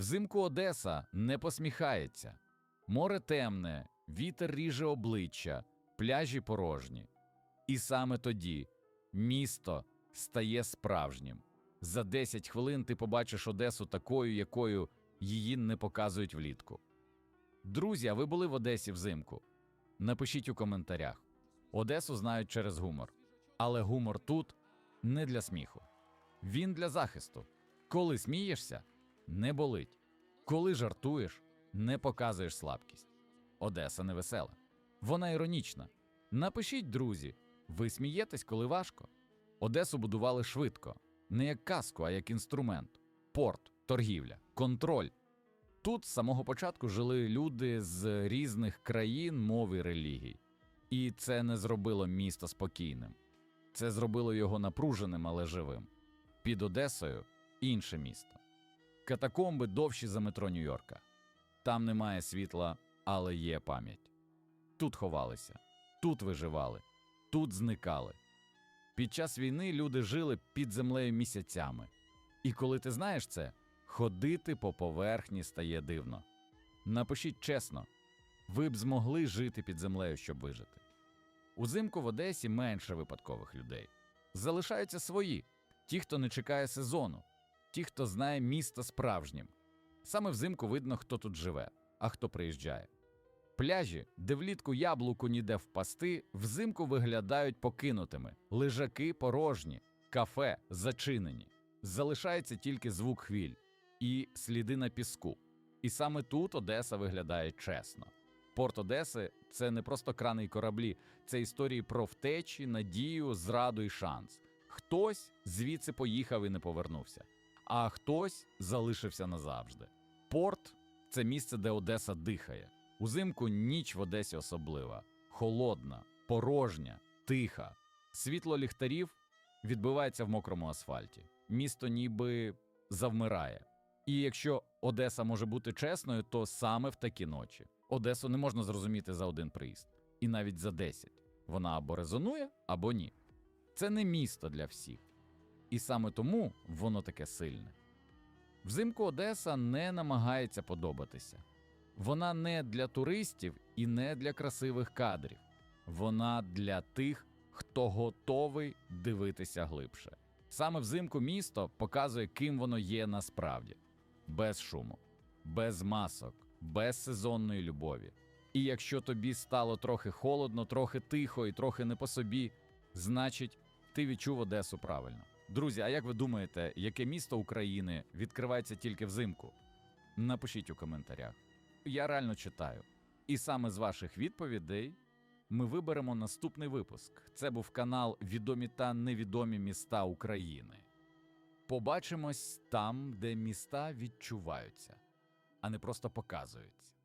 Взимку Одеса не посміхається. Море темне, вітер ріже обличчя, пляжі порожні. І саме тоді місто стає справжнім. За 10 хвилин ти побачиш Одесу такою, якою її не показують влітку. Друзі, а ви були в Одесі взимку? Напишіть у коментарях. Одесу знають через гумор. Але гумор тут не для сміху. Він для захисту. Коли смієшся, не болить. Коли жартуєш, не показуєш слабкість. Одеса не весела. Вона іронічна. Напишіть, друзі, ви смієтесь, коли важко. Одесу будували швидко, не як казку, а як інструмент. Порт, торгівля, контроль. Тут з самого початку жили люди з різних країн, мов і релігій. І це не зробило місто спокійним. Це зробило його напруженим, але живим. Під Одесою інше місто. Катакомби довші за метро Нью-Йорка. Там немає світла, але є пам'ять. Тут ховалися, тут виживали, тут зникали. Під час війни люди жили під землею місяцями. І коли ти знаєш це, ходити по поверхні стає дивно. Напишіть чесно, ви б змогли жити під землею, щоб вижити. Узимку в Одесі менше випадкових людей. Залишаються свої, ті, хто не чекає сезону, ті, хто знає місто справжнім. Саме взимку видно, хто тут живе, а хто приїжджає. Пляжі, де влітку яблуку ніде впасти, взимку виглядають покинутими, лежаки порожні, кафе зачинені. Залишається тільки звук хвіль і сліди на піску. І саме тут Одеса виглядає чесно. Порт Одеси це не просто крани й кораблі, це історії про втечі, надію, зраду і шанс. Хтось звідси поїхав і не повернувся, а хтось залишився назавжди. Порт це місце, де Одеса дихає. Узимку ніч в Одесі особлива, холодна, порожня, тиха. Світло ліхтарів відбивається в мокрому асфальті. Місто ніби завмирає. І якщо Одеса може бути чесною, то саме в такі ночі. Одесу не можна зрозуміти за один приїзд, і навіть за десять. Вона або резонує, або ні. Це не місто для всіх. І саме тому воно таке сильне. Взимку Одеса не намагається подобатися. Вона не для туристів і не для красивих кадрів. Вона для тих, хто готовий дивитися глибше. Саме взимку місто показує, ким воно є насправді: без шуму, без масок, без сезонної любові. І якщо тобі стало трохи холодно, трохи тихо і трохи не по собі, значить, ти відчув Одесу правильно. Друзі, а як ви думаєте, яке місто України відкривається тільки взимку? Напишіть у коментарях. Я реально читаю. І саме з ваших відповідей ми виберемо наступний випуск. Це був канал Відомі та невідомі міста України. Побачимось там, де міста відчуваються, а не просто показуються.